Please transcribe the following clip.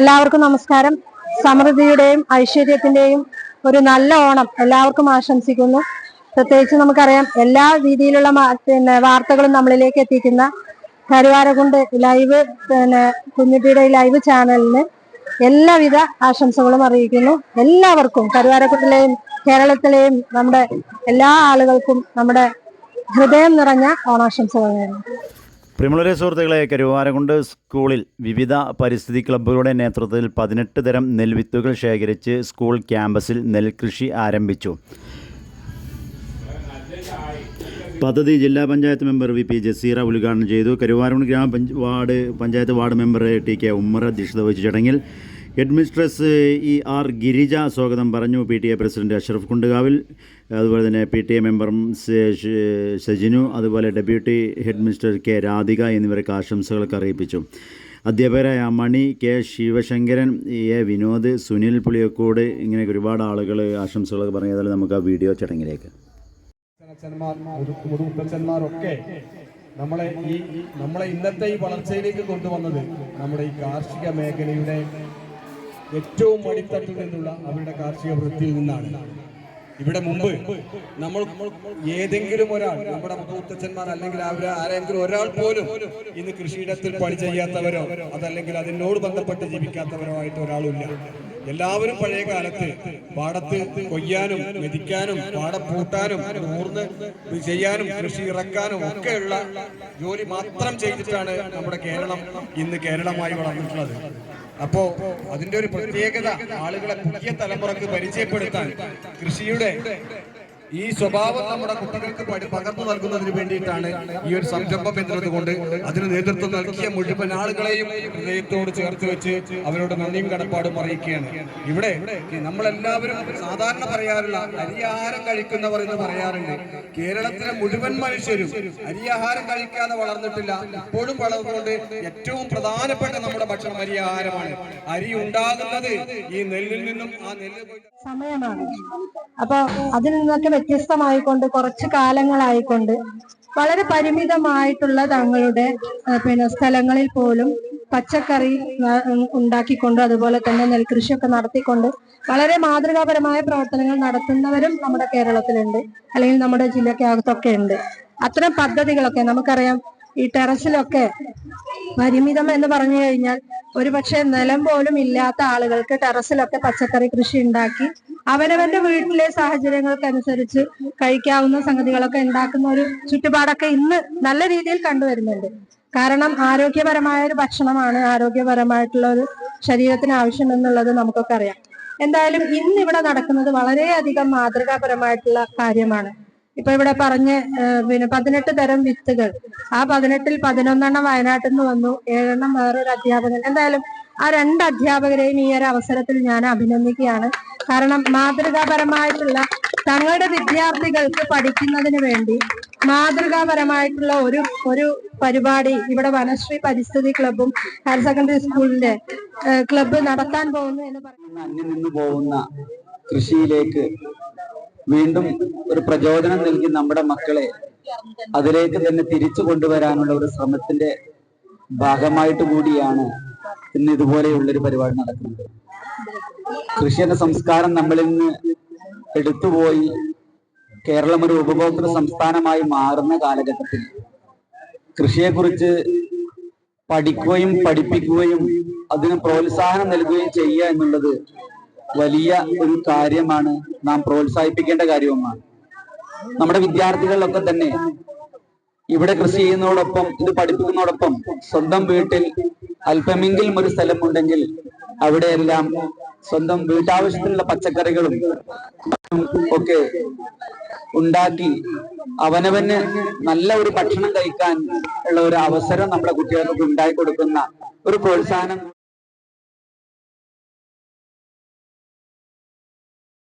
എല്ലാവർക്കും നമസ്കാരം. സമൃദ്ധിയുടെയും ഐശ്വര്യത്തിന്റെയും ഒരു നല്ല ഓണം എല്ലാവർക്കും ആശംസിക്കുന്നു. പ്രത്യേകിച്ച് നമുക്കറിയാം എല്ലാ രീതിയിലുള്ള പിന്നെ വാർത്തകളും നമ്മളിലേക്ക് എത്തിക്കുന്ന കരുവാരകുണ്ട് ലൈവ് പിന്നെ കുഞ്ഞുട്ടിയുടെ ലൈവ് ചാനലിന് എല്ലാവിധ ആശംസകളും അറിയിക്കുന്നു. എല്ലാവർക്കും കരുവാരക്കുണ്ടിലെയും കേരളത്തിലെയും നമ്മുടെ എല്ലാ ആളുകൾക്കും നമ്മുടെ ഹൃദയം നിറഞ്ഞ ഓണാശംസകൾ നേരുന്നു. പ്രിയമുള്ളവരെ സുഹൃത്തുക്കളെ കരുവാരകുണ്ട് സ്കൂളിൽ വിവിധ പരിസ്ഥിതി ക്ലബ്ബുകളുടെ നേതൃത്വത്തിൽ പതിനെട്ട് തരം നെൽവിത്തുകൾ ശേഖരിച്ച് സ്കൂൾ ക്യാമ്പസിൽ നെൽകൃഷി ആരംഭിച്ചു. പദ്ധതി ജില്ലാ panchayat member V P Jaseera ഉദ്ഘാടനം ചെയ്തു. കരുവാരകുണ്ട് ഗ്രാമ ward panchayat ward member T K Ummer അധ്യക്ഷത വഹിച്ച ചടങ്ങിൽ ഹെഡ്മിസ്ട്രസ് ഇ ആർ ഗിരിജ സ്വാഗതം പറഞ്ഞു P T A president Ashraf കുണ്ടുകാവിൽ. അതുപോലെ തന്നെ പി ടി എ മെമ്പർ ഷജിനു അതുപോലെ deputy head mistress K Radhika എന്നിവർക്ക് ആശംസകളൊക്കെ അറിയിപ്പിച്ചു. അധ്യാപകരായ മണി കെ ശിവശങ്കരൻ എ വിനോദ് സുനിൽ പുളിയക്കോട് ഇങ്ങനെ ഒരുപാട് ആളുകൾ ആശംസകളൊക്കെ പറഞ്ഞതാൽ നമുക്ക് ആ വീഡിയോ ചടങ്ങിലേക്ക്. നമ്മളെ ഈ- നമ്മളെ ഇന്നത്തെ ഈ വളർച്ചയിലേക്ക് കൊണ്ടുവന്നത് നമ്മുടെ ഈ കാർഷിക മേഖലയുടെ ഏറ്റവും അടിത്തട്ടിൽ നിന്നുള്ള അവരുടെ കാർഷിക വൃത്തിയിൽ നിന്നാണ്. ഇവിടെ മുമ്പ് നമ്മൾ ഏതെങ്കിലും ഒരാൾ നമ്മുടെ മുത്തച്ഛന്മാർ അല്ലെങ്കിൽ അവർ ആരെങ്കിലും ഒരാൾ പോലും ഇന്ന് കൃഷിയിടത്തിൽ പണി ചെയ്യാത്തവരോ അതല്ലെങ്കിൽ അതിനോട് ബന്ധപ്പെട്ട് ജീവിക്കാത്തവരോ ആയിട്ട് ഒരാളുമില്ല. എല്ലാവരും പഴയ കാലത്ത് പാടത്ത് കൊയ്യാനും മെതിക്കാനും പാടം പൂട്ടാനും നൂർന്ന് ചെയ്യാനും കൃഷി ഇറക്കാനും ഒക്കെയുള്ള ജോലി മാത്രം ചെയ്തിട്ടാണ് നമ്മുടെ കേരളം ഇന്ന് കേരളമായി വളർന്നിട്ടുള്ളത്. അപ്പോ അതിന്റെ ഒരു പ്രത്യേകത ആളുകളെ പുതിയ തലമുറയ്ക്ക് പരിചയപ്പെടുത്താൻ കൃഷിയുടെ ഈ സ്വഭാവം നമ്മുടെ കുട്ടികൾക്ക് പകർന്നു നൽകുന്നതിന് വേണ്ടിയിട്ടാണ് ഈ ഒരു സംരംഭം എന്നതുകൊണ്ട് അതിന് നേതൃത്വം നൽകിയ മുഴുവൻ ആളുകളെയും ഹൃദയത്തോട് ചേർത്ത് വെച്ച് അവരോട് നന്ദിയും കടപ്പാടും അറിയിക്കുകയാണ്. ഇവിടെ നമ്മളെല്ലാവരും സാധാരണ പറയാറുള്ള അരിയാഹാരം കഴിക്കുന്നവർ എന്ന് പറയാറുണ്ട്. കേരളത്തിലെ മുഴുവൻ മനുഷ്യരും അരിയാഹാരം കഴിക്കാതെ വളർന്നിട്ടില്ല. ഇപ്പോഴും വളർന്നുകൊണ്ട് ഏറ്റവും പ്രധാനപ്പെട്ട നമ്മുടെ ഭക്ഷണം അരിയാഹാരമാണ്. അരി ഉണ്ടാകുന്നത് ഈ നെല്ലിൽ നിന്നും ആ നെല്ല് സമയമാണ്. അപ്പൊ അതിൽ നിന്നൊക്കെ വ്യത്യസ്തമായിക്കൊണ്ട് കുറച്ച് കാലങ്ങളായിക്കൊണ്ട് വളരെ പരിമിതമായിട്ടുള്ള തങ്ങളുടെ പിന്നെ സ്ഥലങ്ങളിൽ പോലും പച്ചക്കറി ഉണ്ടാക്കിക്കൊണ്ട് അതുപോലെ തന്നെ നെൽകൃഷിയൊക്കെ നടത്തിക്കൊണ്ട് വളരെ മാതൃകാപരമായ പ്രവർത്തനങ്ങൾ നടത്തുന്നവരും നമ്മുടെ കേരളത്തിലുണ്ട്. അല്ലെങ്കിൽ നമ്മുടെ ജില്ലക്കകത്തൊക്കെ ഉണ്ട്. അത്തരം പദ്ധതികളൊക്കെ നമുക്കറിയാം ഈ ടെറസിലൊക്കെ പരിമിതം എന്ന് പറഞ്ഞു കഴിഞ്ഞാൽ ഒരുപക്ഷെ നിലം പോലും ഇല്ലാത്ത ആളുകൾക്ക് ടെറസിലൊക്കെ പച്ചക്കറി കൃഷി ഉണ്ടാക്കി അവനവന്റെ വീട്ടിലെ സാഹചര്യങ്ങൾക്കനുസരിച്ച് കഴിക്കാവുന്ന സംഗതികളൊക്കെ ഉണ്ടാക്കുന്ന ഒരു ചുറ്റുപാടൊക്കെ ഇന്ന് നല്ല രീതിയിൽ കണ്ടുവരുന്നുണ്ട്. കാരണം ആരോഗ്യപരമായ ഒരു ഭക്ഷണമാണ് ആരോഗ്യപരമായിട്ടുള്ള ഒരു ശരീരത്തിന് ആവശ്യം എന്നുള്ളത് നമുക്കൊക്കെ അറിയാം. എന്തായാലും ഇന്ന് ഇവിടെ നടക്കുന്നത് വളരെയധികം മാതൃകാപരമായിട്ടുള്ള കാര്യമാണ്. ഇപ്പൊ ഇവിടെ പറഞ്ഞ് പിന്നെ പതിനെട്ട് തരം വിത്തുകൾ. ആ പതിനെട്ടിൽ പതിനൊന്നെണ്ണം വയനാട്ടിൽ നിന്ന് വന്നു ഏഴെണ്ണം വേറൊരു അധ്യാപകൻ. എന്തായാലും ആ രണ്ട് അധ്യാപകരെയും ഈ ഒരു അവസരത്തിൽ ഞാൻ അഭിനന്ദിക്കുകയാണ്. കാരണം മാതൃകാപരമായിട്ടുള്ള തങ്ങളുടെ വിദ്യാർത്ഥികൾക്ക് പഠിക്കുന്നതിന് വേണ്ടി മാതൃകാപരമായിട്ടുള്ള ഒരു ഒരു പരിപാടി ഇവിടെ വനശ്രീ പരിസ്ഥിതി ക്ലബും ഹയർ സെക്കൻഡറി സ്കൂളിന്റെ ക്ലബ് ക്ലബ്ബ് നടത്താൻ പോകുന്നു എന്ന് പറയുന്നത് അന്യം നിന്ന് പോകുന്ന കൃഷിയിലേക്ക് വീണ്ടും ഒരു പ്രചോദനം നൽകി നമ്മുടെ മക്കളെ അതിലേക്ക് തന്നെ തിരിച്ചു കൊണ്ടുവരാനുള്ള ഒരു ശ്രമത്തിന്റെ ഭാഗമായിട്ട് കൂടിയാണ് ഇന്ന് ഇതുപോലെയുള്ള ഒരു പരിപാടി നടക്കുന്നത്. കൃഷി എന്ന സംസ്കാരം നമ്മളിൽ നിന്ന് എടുത്തുപോയി കേരളം ഒരു ഉപഭോക്തൃ സംസ്ഥാനമായി മാറുന്ന കാലഘട്ടത്തിൽ കൃഷിയെക്കുറിച്ച് പഠിക്കുകയും പഠിപ്പിക്കുകയും അതിന് പ്രോത്സാഹനം നൽകുകയും ചെയ്യുക എന്നുള്ളത് വലിയ ഒരു കാര്യമാണ്. നാം പ്രോത്സാഹിപ്പിക്കേണ്ട കാര്യവുമാണ്. നമ്മുടെ വിദ്യാർത്ഥികളിലൊക്കെ തന്നെ ഇവിടെ കൃഷി ചെയ്യുന്നതോടൊപ്പം ഇത് പഠിപ്പിക്കുന്നതോടൊപ്പം സ്വന്തം വീട്ടിൽ അല്പമെങ്കിലും ഒരു സ്ഥലമുണ്ടെങ്കിൽ അവിടെയെല്ലാം സ്വന്തം വീട്ടാവശ്യത്തിനുള്ള പച്ചക്കറികളും ഒക്കെ ഉണ്ടാക്കി അവനവന് നല്ല ഒരു ഭക്ഷണം കഴിക്കാൻ ഉള്ള ഒരു അവസരം നമ്മുടെ കുട്ടികൾക്ക് ഉണ്ടായി കൊടുക്കുന്ന ഒരു പ്രോത്സാഹനം